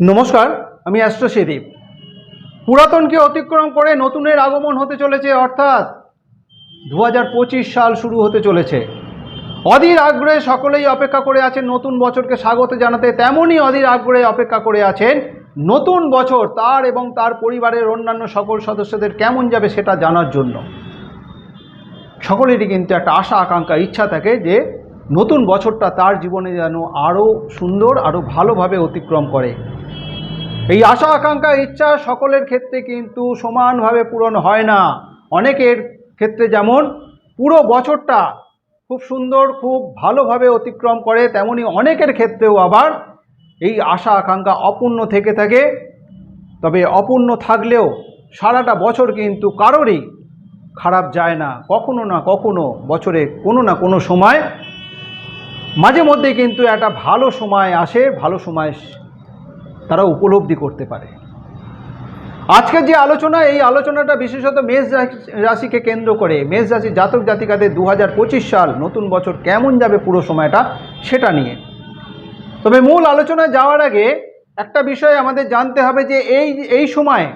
নমস্কার, আমি অ্যাস্ট্রোসেদীপ পুরাতনকে অতিক্রম করে নতুনের আগমন হতে চলেছে, অর্থাৎ দু হাজার পঁচিশ সাল শুরু হতে চলেছে। অধীর আগ্রহে সকলেই অপেক্ষা করে আছেন, নতুন বছরকে স্বাগত জানাতে। তেমনই অধীর আগ্রহে অপেক্ষা করে আছেন নতুন বছর, তার এবং তার পরিবারের অন্যান্য সকল সদস্যদের কেমন যাবে সেটা জানার জন্য। সকলেরই কিন্তু একটা আশা, আকাঙ্ক্ষা, ইচ্ছা থাকে যে নতুন বছরটা তার জীবনে যেন আরও সুন্দর, আরও ভালোভাবে অতিক্রম করে। এই আশা, আকাঙ্ক্ষা, ইচ্ছা সকলের ক্ষেত্রে কিন্তু সমানভাবে পূরণ হয় না। অনেকের ক্ষেত্রে যেমন পুরো বছরটা খুব সুন্দর, খুব ভালোভাবে অতিক্রম করে, তেমনি অনেকের ক্ষেত্রেও আবার এই আশা, আকাঙ্ক্ষা অপূর্ণ থেকে থাকে। তবে অপূর্ণ থাকলেও সারাটা বছর কিন্তু কারোরই খারাপ যায় না। কখনো না কখনো বছরে কোনো না কোনো সময় মাঝে মধ্যে কিন্তু একটা ভালো সময় আসে, ভালো সময় তারা উপলব্ধি করতে পারে। আজকের যে আলোচনা, এই আলোচনাটা বিশেষত মেষ রাশি- রাশিকে কেন্দ্র করে, মেষ রাশি জাতক জাতিকাদের দু হাজার পঁচিশ সাল নতুন বছর কেমন যাবে পুরো সময়টা সেটা নিয়ে। তবে মূল আলোচনায় যাওয়ার আগে একটা বিষয় আমাদের জানতে হবে যে এই এই সময়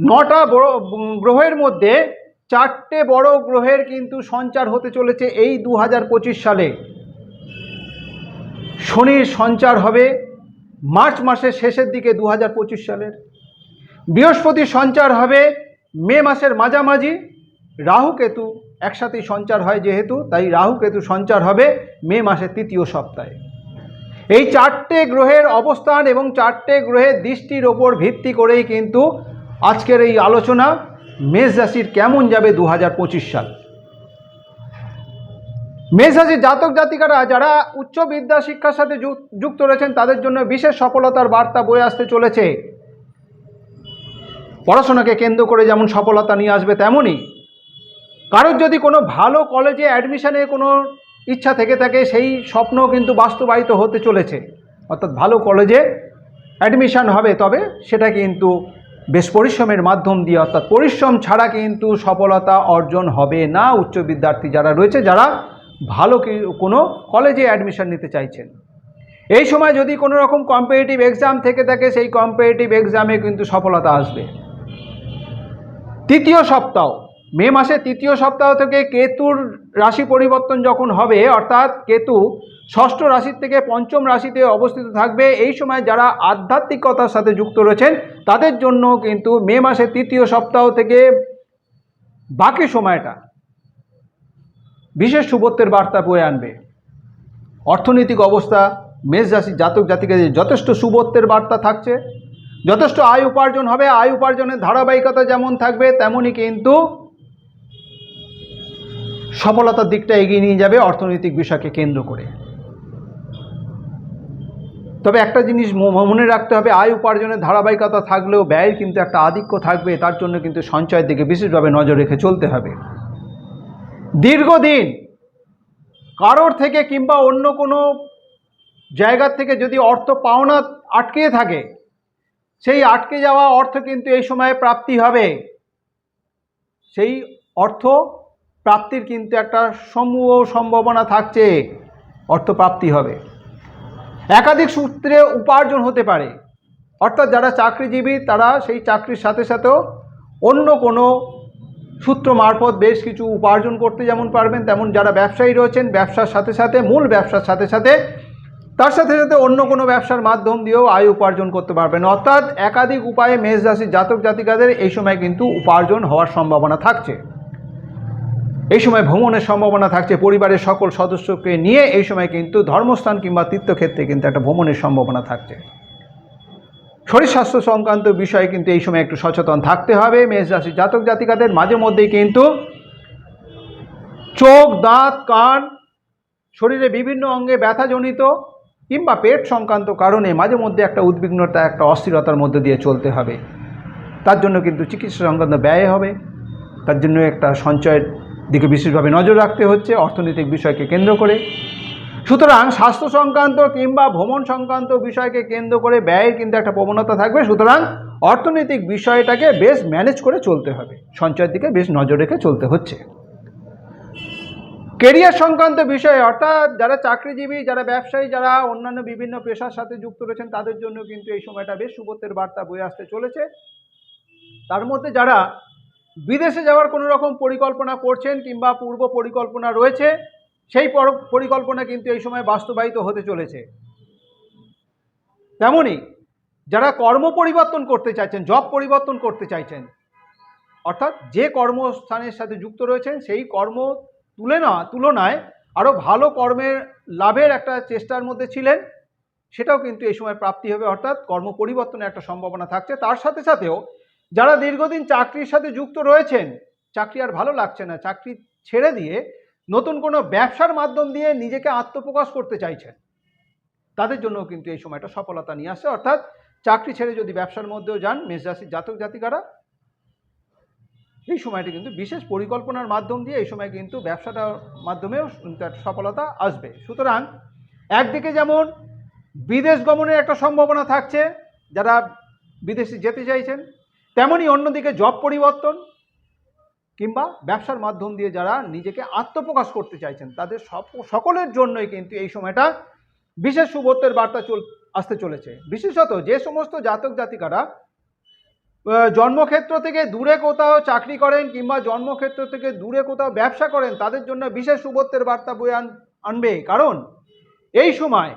নটা বড় গ্রহের মধ্যে চারটে বড় গ্রহের কিন্তু সঞ্চার হতে চলেছে এই দু হাজার পঁচিশ সালে। শনির সঞ্চার হবে মার্চ মাসের শেষের দিকে দু হাজার পঁচিশ সালের। বৃহস্পতির সঞ্চার হবে মে মাসের মাঝামাঝি। রাহু কেতু একসাথেই সঞ্চার হয় যেহেতু, তাই রাহু কেতু সঞ্চার হবে মে মাসের তৃতীয় সপ্তাহে। এই চারটে গ্রহের অবস্থান এবং চারটে গ্রহের দৃষ্টির ওপর ভিত্তি করেই কিন্তু আজকের এই আলোচনা। মেষ রাশির কেমন যাবে দু হাজার পঁচিশ সাল? মেষ রাশির জাতক জাতিকারা যারা উচ্চ বিদ্যা শিক্ষার সাথে যুক- যুক্ত রয়েছেন, তাদের জন্য বিশেষ সফলতার বার্তা বয়ে আসতে চলেছে। পড়াশোনাকে কেন্দ্র করে যেমন সফলতা নিয়ে আসবে তেমনই। কারোর যদি কোনো ভালো কলেজে অ্যাডমিশানে কোনো ইচ্ছা থেকে থাকে, সেই স্বপ্ন কিন্তু বাস্তবায়িত হতে চলেছে। অর্থাৎ ভালো কলেজে অ্যাডমিশান হবে, তবে সেটা কিন্তু বেশ পরিশ্রমের মাধ্যম দিয়ে, অর্থাৎ পরিশ্রম ছাড়া কিন্তু সফলতা অর্জন হবে না। উচ্চ বিদ্যার্থী যারা রয়েছে, যারা ভালো কোনো কলেজে অ্যাডমিশন নিতে চাইছেন। এই সময় যদি কোনো রকম কম্পিটিটিভ এক্সাম থেকে থাকে, সেই কম্পিটিটিভ এক্সামে কিন্তু সফলতা আসবে। তৃতীয় সপ্তাহ, মে মাসের তৃতীয় সপ্তাহ থেকে কেতুর রাশি পরিবর্তন যখন হবে, অর্থাৎ কেতু ষষ্ঠ রাশির থেকে পঞ্চম রাশিতে অবস্থিত থাকবে, এই সময় যারা আধ্যাত্মিকতার সাথে যুক্ত রয়েছেন, তাদের জন্য কিন্তু মে মাসের তৃতীয় সপ্তাহ থেকে বাকি সময়টা বিশেষ সুবত্বের বার্তা বয়ে আনবে। অর্থনৈতিক অবস্থা, মেষ রাশির জাতক জাতিকাদের যথেষ্ট সুবত্বের বার্তা থাকছে। যথেষ্ট আয় উপার্জন হবে, আয় উপার্জনের ধারাবাহিকতা যেমন থাকবে, তেমনই কিন্তু সফলতার দিকটা এগিয়ে নিয়ে যাবে অর্থনৈতিক বিষয়কে কেন্দ্র করে। তবে একটা জিনিস মনে রাখতে হবে, আয় উপার্জনের ধারাবাহিকতা থাকলেও ব্যয়ের কিন্তু একটা আধিক্য থাকবে, তার জন্য কিন্তু সঞ্চয়ের দিকে বিশেষভাবে নজর রেখে চলতে হবে। দীর্ঘদিন কারোর থেকে কিংবা অন্য কোনো জায়গার থেকে যদি অর্থ পাওনা আটকে থাকে, সেই আটকে যাওয়া অর্থ কিন্তু এই সময়ে প্রাপ্তি হবে। সেই অর্থ প্রাপ্তির কিন্তু একটা সমূহ সম্ভাবনা থাকছে, অর্থ প্রাপ্তি হবে। একাধিক সূত্রে উপার্জন হতে পারে। অর্থাৎ যারা চাকরিজীবী, তারা সেই চাকরির সাথে সাথেও অন্য কোনো সূত্র মারফত বেশ কিছু উপার্জন করতে যেমন পারবেন, তেমন যারা ব্যবসায়ী রয়েছেন, ব্যবসার সাথে সাথে, মূল ব্যবসার সাথে সাথে, তার সাথে সাথে অন্য কোনো ব্যবসার মাধ্যম দিয়েও আয় উপার্জন করতে পারবেন। অর্থাৎ একাধিক উপায়ে মেষ রাশির জাতক জাতিকাদের এই সময় কিন্তু উপার্জন হওয়ার সম্ভাবনা থাকছে। এই সময় ভ্রমণের সম্ভাবনা থাকছে। পরিবারের সকল সদস্যকে নিয়ে এই সময় কিন্তু ধর্মস্থান কিংবা তীর্থক্ষেত্রে কিন্তু একটা ভ্রমণের সম্ভাবনা থাকছে। শরীর স্বাস্থ্য সংক্রান্ত বিষয়ে কিন্তু এই সময় একটু সচেতন থাকতে হবে। মেষ রাশির জাতক জাতিকাদের মাঝে মধ্যেই কিন্তু চোখ, দাঁত, কান, শরীরে বিভিন্ন অঙ্গে ব্যথাজনিত কিংবা পেট সংক্রান্ত কারণে মাঝে মধ্যে একটা উদ্বিগ্নতা, একটা অস্থিরতার মধ্যে দিয়ে চলতে হবে। তার জন্য কিন্তু চিকিৎসা সংক্রান্ত ব্যয় হবে। তার জন্য একটা সঞ্চয়ের দিকে বিশেষভাবে নজর রাখতে হচ্ছে। অর্থনৈতিক বিষয়কে কেন্দ্র করে সুতরাং স্বাস্থ্য সংক্রান্ত কিংবা ভ্রমণ সংক্রান্ত বিষয়কে কেন্দ্র করে ব্যয়ের কিন্তু একটা প্রবণতা থাকবে। সুতরাং অর্থনৈতিক বিষয়টাকে বেশ ম্যানেজ করে চলতে হবে। সঞ্চয়ের দিকে বেশ নজর রেখে চলতে হচ্ছে। কেরিয়ার সংক্রান্ত বিষয়ে অর্থাৎ যারা চাকরিজীবী, যারা ব্যবসায়ী, যারা অন্যান্য বিভিন্ন পেশার সাথে যুক্ত রয়েছেন, তাদের জন্য কিন্তু এই সময়টা বেশ সুবতের বার্তা বয়ে আসতে চলেছে। তার মধ্যে যারা বিদেশে যাওয়ার কোনো রকম পরিকল্পনা করছেন কিংবা পূর্ব পরিকল্পনা রয়েছে সেই পর- পরিকল্পনা কিন্তু এই সময় বাস্তবায়িত হতে চলেছে। তেমনই যারা কর্ম পরিবর্তন করতে চাইছেন জব পরিবর্তন করতে চাইছেন, অর্থাৎ যে কর্মস্থানের সাথে যুক্ত রয়েছেন, সেই কর্ম তুলে না, তুলনায় আরও ভালো কর্মের লাভের একটা চেষ্টার মধ্যে ছিলেন, সেটাও কিন্তু এই সময় প্রাপ্তি হবে, অর্থাৎ কর্ম পরিবর্তনের একটা সম্ভাবনা থাকছে। তার সাথে সাথেও যারা দীর্ঘদিন চাকরির সাথে যুক্ত রয়েছেন, চাকরি আর ভালো লাগছে না, চাকরি ছেড়ে দিয়ে নতুন কোনো ব্যবসার মাধ্যম দিয়ে নিজেকে আত্মপ্রকাশ করতে চাইছেন। তাদের জন্য কিন্তু এই সময়টা সফলতা নিয়ে আসে। অর্থাৎ চাকরি ছেড়ে যদি ব্যবসার মধ্যেও যান মেষরাশির জাতক জাতিকারা, এই সময়টি কিন্তু বিশেষ পরিকল্পনার মাধ্যম দিয়ে এই সময় কিন্তু ব্যবসাটার মাধ্যমেও সফলতা আসবে। সুতরাং একদিকে যেমন বিদেশ গমনের একটা সম্ভাবনা থাকছে, যারা বিদেশে যেতে চাইছেন তেমনই অন্যদিকে জব পরিবর্তন কিংবা ব্যবসার মাধ্যম দিয়ে যারা নিজেকে আত্মপ্রকাশ করতে চাইছেন, তাদের সব- সকলের জন্যই কিন্তু এই সময়টা বিশেষ সুবত্বের বার্তা চল, আসতে চলেছে। বিশেষত যে সমস্ত জাতক জাতিকারা জন্মক্ষেত্র থেকে দূরে কোথাও চাকরি করেন কিংবা জন্মক্ষেত্র থেকে দূরে কোথাও ব্যবসা করেন, তাদের জন্য বিশেষ সুবত্বের বার্তা বয়ে আন- আনবে। কারণ এই সময়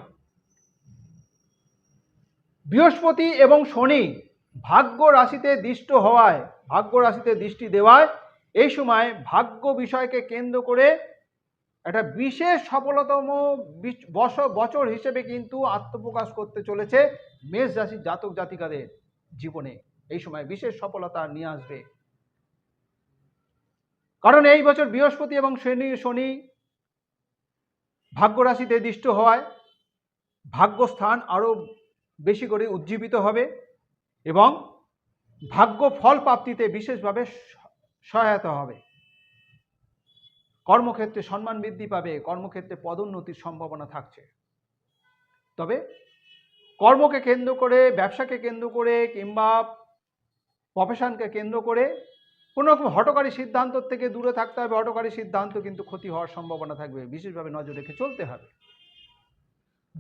বৃহস্পতি এবং শনি ভাগ্য রাশিতে দৃষ্ট হওয়ায়, ভাগ্য রাশিতে দৃষ্টি দেওয়ায় এই সময় ভাগ্য বিষয়কে কেন্দ্র করে একটা বিশেষ সফলতম বছর হিসেবে কিন্তু আত্মপ্রকাশ করতে চলেছে মেষ রাশির জাতক জাতিকাদের জীবনে। এই সময় বিশেষ সফলতা নিয়ে আসবে। কারণ এই বছর বৃহস্পতি এবং শনি শনি ভাগ্য রাশিতে দৃষ্ট হওয়ায় ভাগ্যস্থান আরও বেশি করে উজ্জীবিত হবে এবং ভাগ্য ফল প্রাপ্তিতে বিশেষভাবে সহায়তা হবে। কর্মক্ষেত্রে সম্মান বৃদ্ধি পাবে, কর্মক্ষেত্রে পদোন্নতির সম্ভাবনা থাকছে। তবে কর্মকে কেন্দ্র করে, ব্যবসাকে কেন্দ্র করে কিংবা প্রফেশনকে কেন্দ্র করে কোনো রকম হটকারী সিদ্ধান্ত থেকে দূরে থাকতে হবে। হটকারী সিদ্ধান্ত কিন্তু ক্ষতি হওয়ার সম্ভাবনা থাকবে। বিশেষভাবে নজর রেখে চলতে হবে।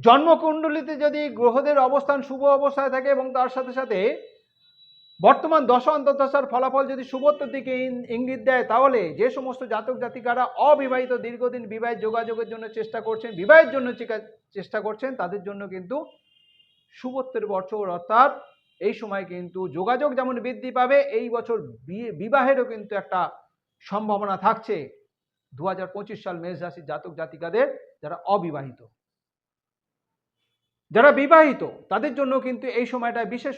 জন্মকুণ্ডলিতে যদি গ্রহদের অবস্থান শুভ অবস্থায় থাকে এবং তার সাথে সাথে বর্তমান দশ অন্তর্দশার ফলাফল যদি শুভত্বের দিকে ইঙ্গিত দেয়, তাহলে যে সমস্ত জাতক জাতিকারা অবিবাহিত দীর্ঘদিন বিবাহের যোগাযোগের জন্য চেষ্টা করছেন, বিবাহের জন্য চেষ্টা করছেন, তাদের জন্য কিন্তু শুভত্বের বছর অর্থাৎ এই সময় কিন্তু যোগাযোগ যেমন বৃদ্ধি পাবে, এই বছর বিবাহেরও কিন্তু একটা সম্ভাবনা থাকছে। দু হাজার পঁচিশ সাল মেষ রাশির জাতক জাতিকাদের যারা অবিবাহিত। যারা বিবাহিত, তাদের জন্য কিন্তু এই সময়টা বিশেষ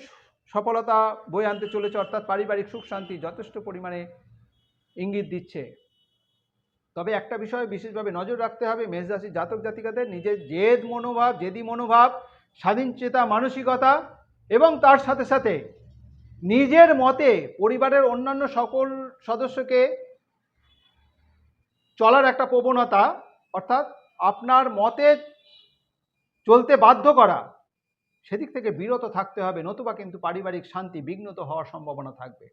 সফলতা বয়ে আনতে চলেছে, অর্থাৎ পারিবারিক সুখ, শান্তি যথেষ্ট পরিমাণে ইঙ্গিত দিচ্ছে। তবে একটা বিষয়ে বিশেষভাবে নজর রাখতে হবে, মেষ রাশির জাতক জাতিকাদের, নিজের জেদ মনোভাব, জেদি মনোভাব, স্বাধীন চেতা মানসিকতা এবং তার সাথে সাথে নিজের মতে পরিবারের অন্যান্য সকল সদস্যকে চলার একটা প্রবণতা, অর্থাৎ আপনার মতে চলতে বাধ্য করা সেদিক থেকে বিরত থাকতে হবে, নতুবা কিন্তু পারিবারিক শান্তি বিঘ্নত হওয়ার সম্ভাবনা থাকবে।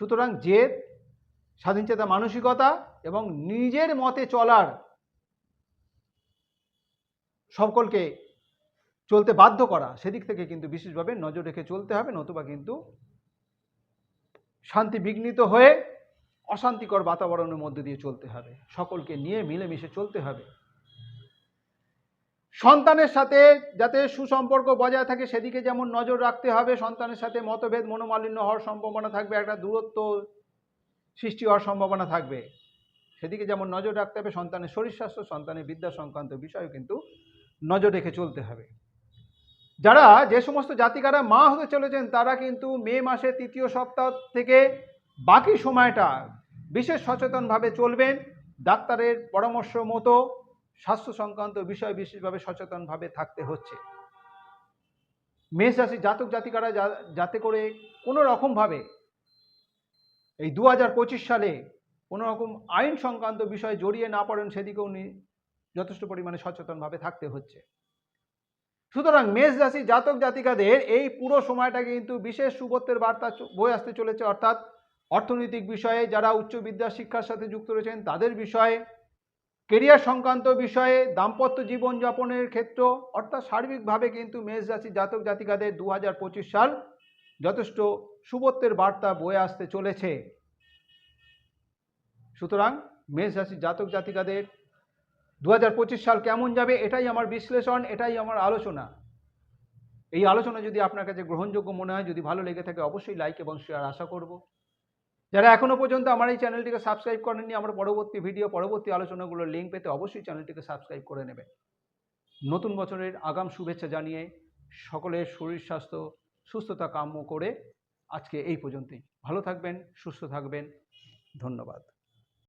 সুতরাং জেদ স্বাধীনচেতা মানসিকতা এবং নিজের মতে চলার সকলকে চলতে বাধ্য করা, সেদিক থেকে কিন্তু বিশেষভাবে নজর রেখে চলতে হবে, নতুবা কিন্তু শান্তি বিঘ্নিত হয়ে অশান্তিকর বাতাবরণের মধ্যে দিয়ে চলতে হবে। সকলকে নিয়ে মিলেমিশে চলতে হবে। সন্তানের সাথে যাতে সুসম্পর্ক বজায় থাকে, সেদিকে যেমন নজর রাখতে হবে, সন্তানের সাথে মতভেদ, মনোমালিন্য হওয়ার সম্ভাবনা থাকবে, একটা দূরত্ব সৃষ্টি হওয়ার সম্ভাবনা থাকবে। সেদিকে যেমন নজর রাখতে হবে, সন্তানের শরীর স্বাস্থ্য, সন্তানের বিদ্যা সংক্রান্ত বিষয়েও কিন্তু নজর রেখে চলতে হবে। যারা যে সমস্ত জাতিকারা মা হতে চলেছেন, তারা কিন্তু মে মাসে তৃতীয় সপ্তাহ থেকে বাকি সময়টা বিশেষ সচেতনভাবে চলবেন। ডাক্তারের পরামর্শ মতো স্বাস্থ্য সংক্রান্ত বিষয় বিশেষভাবে সচেতনভাবে থাকতে হচ্ছে। মেষ রাশি জাতক জাতিকারা যাতে করে কোনো রকমভাবে এই দু হাজার পঁচিশ সালে কোনো রকম আইন সংক্রান্ত বিষয় জড়িয়ে না পড়েন সেদিকেও যথেষ্ট পরিমাণে সচেতনভাবে থাকতে হচ্ছে। সুতরাং মেষ রাশি জাতক জাতিকাদের এই পুরো সময়টা কিন্তু বিশেষ সুবত্বের বার্তা বয়ে আসতে চলেছে। অর্থাৎ অর্থনৈতিক বিষয়ে যারা উচ্চ বিদ্যা শিক্ষার সাথে যুক্ত রয়েছেন তাদের বিষয়ে কেরিয়ার সংক্রান্ত বিষয়ে দাম্পত্য জীবনযাপনের ক্ষেত্র, অর্থাৎ সার্বিকভাবে কিন্তু মেষ রাশি জাতক জাতিকাদের দু হাজার পঁচিশ সাল যথেষ্ট শুভত্বের বার্তা বয়ে আসতে চলেছে। সুতরাং মেষ রাশি জাতক জাতিকাদের দু হাজার পঁচিশ সাল কেমন যাবে এটাই আমার বিশ্লেষণ, এটাই আমার আলোচনা। এই আলোচনা যদি আপনার কাছে গ্রহণযোগ্য মনে হয়, যদি ভালো লেগে থাকে, অবশ্যই লাইক এবং শেয়ার আশা করব। যারা এখনও পর্যন্ত আমার এই চ্যানেলটিকে সাবস্ক্রাইব করেননি, আমার পরবর্তী ভিডিও, পরবর্তী আলোচনাগুলোর লিঙ্ক পেতে অবশ্যই চ্যানেলটিকে সাবস্ক্রাইব করে নেবেন। নতুন বছরের আগাম শুভেচ্ছা জানিয়ে সকলের শরীর স্বাস্থ্য, সুস্থতা কাম্য করে আজকে এই পর্যন্তই। ভালো থাকবেন, সুস্থ থাকবেন। ধন্যবাদ।